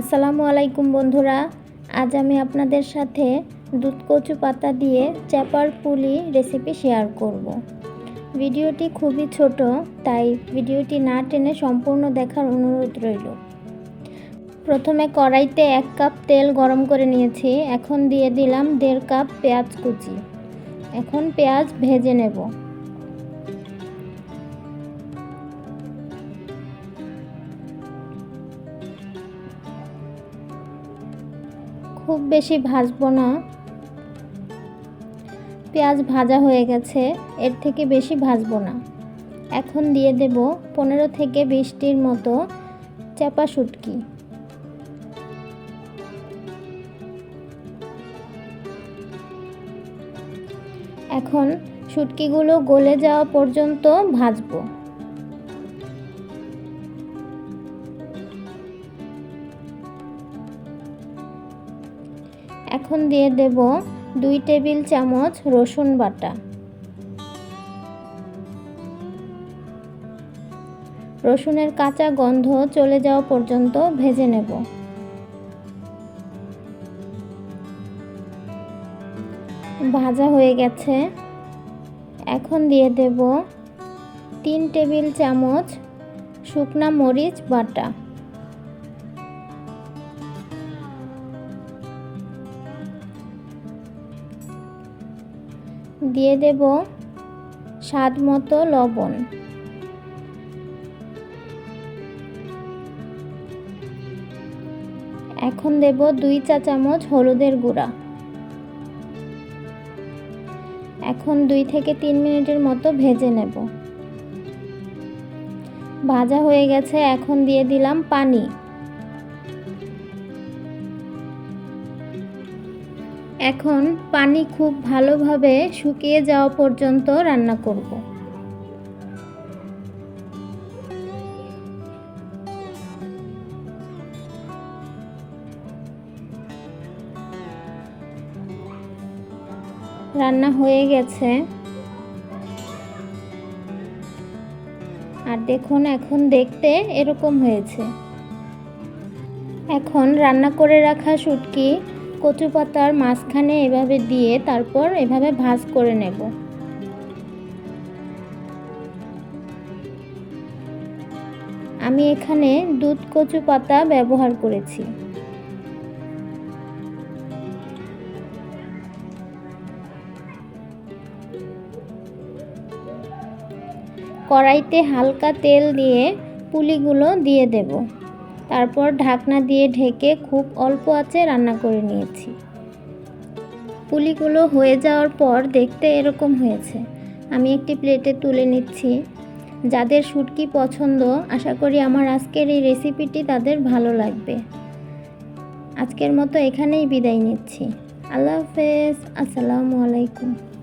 আসসালামু আলাইকুম বন্ধুরা। আজ আমি আপনাদের সাথে দুধ কচু পাতা দিয়ে চ্যাপার পুলি রেসিপি শেয়ার করব। ভিডিওটি খুবই ছোট, তাই ভিডিওটি না টেনে সম্পূর্ণ দেখার অনুরোধ রইল। প্রথমে কড়াইতে এক কাপ তেল গরম করে নিয়েছি। এখন দিয়ে দিলাম দেড় কাপ পেঁয়াজ কুচি। এখন পেঁয়াজ ভেজে নেব। খুব বেশি ভাজবো না। পেঁয়াজ ভাজা হয়ে গেছে, এর থেকে বেশি ভাজবো না। এখন দিয়ে দেব পনেরো থেকে বিশটির মতো চাপা শুটকি। এখন শুটকিগুলো গলে যাওয়া পর্যন্ত ভাজবো। এখন দিয়ে দেব দুই টেবিল চামচ রসুন বাটা। রসুনের কাঁচা গন্ধ চলে যাওয়া পর্যন্ত ভেজে নেব। ভাজা হয়ে গেছে। এখন দিয়ে দেব তিন টেবিল চামচ শুকনা মরিচ বাটা। দিয়ে দেব স্বাদ মতো লবণ। এখন দেব দুই চা চামচ হলুদের গুঁড়া। এখন দুই থেকে তিন মিনিটের মতো ভেজে নেব। ভাজা হয়ে গেছে, এখন দিয়ে দিলাম পানি। এখন পানি খুব ভালোভাবে শুকিয়ে যাওয়া পর্যন্ত রান্না করব। রান্না হয়ে গেছে। আর দেখুন, এখন দেখতে এরকম হয়েছে। এখন রান্না করে রাখা শুটকি কচু পাতার মাঝখানে এভাবে দিয়ে তারপর এভাবে ভাজ করে নেব। আমি এখানে দুধ কচু পাতা ব্যবহার করেছি। কড়াইতে হালকা তেল দিয়ে পুলিগুলো দিয়ে দেব। তারপর ঢাকনা দিয়ে ঢেকে খুব অল্প আঁচে রান্না করে নিয়েছি। পুলিগুলো হয়ে যাওয়ার পর দেখতে এরকম হয়েছে। আমি একটি প্লেটে তুলে নিচ্ছি। যাদের শুটকি পছন্দ, আশা করি আমার আজকের এই রেসিপিটি তাদের ভালো লাগবে। আজকের মতো এখানেই বিদায় নিচ্ছি। আল্লাহ হাফেজ। আসসালামু আলাইকুম।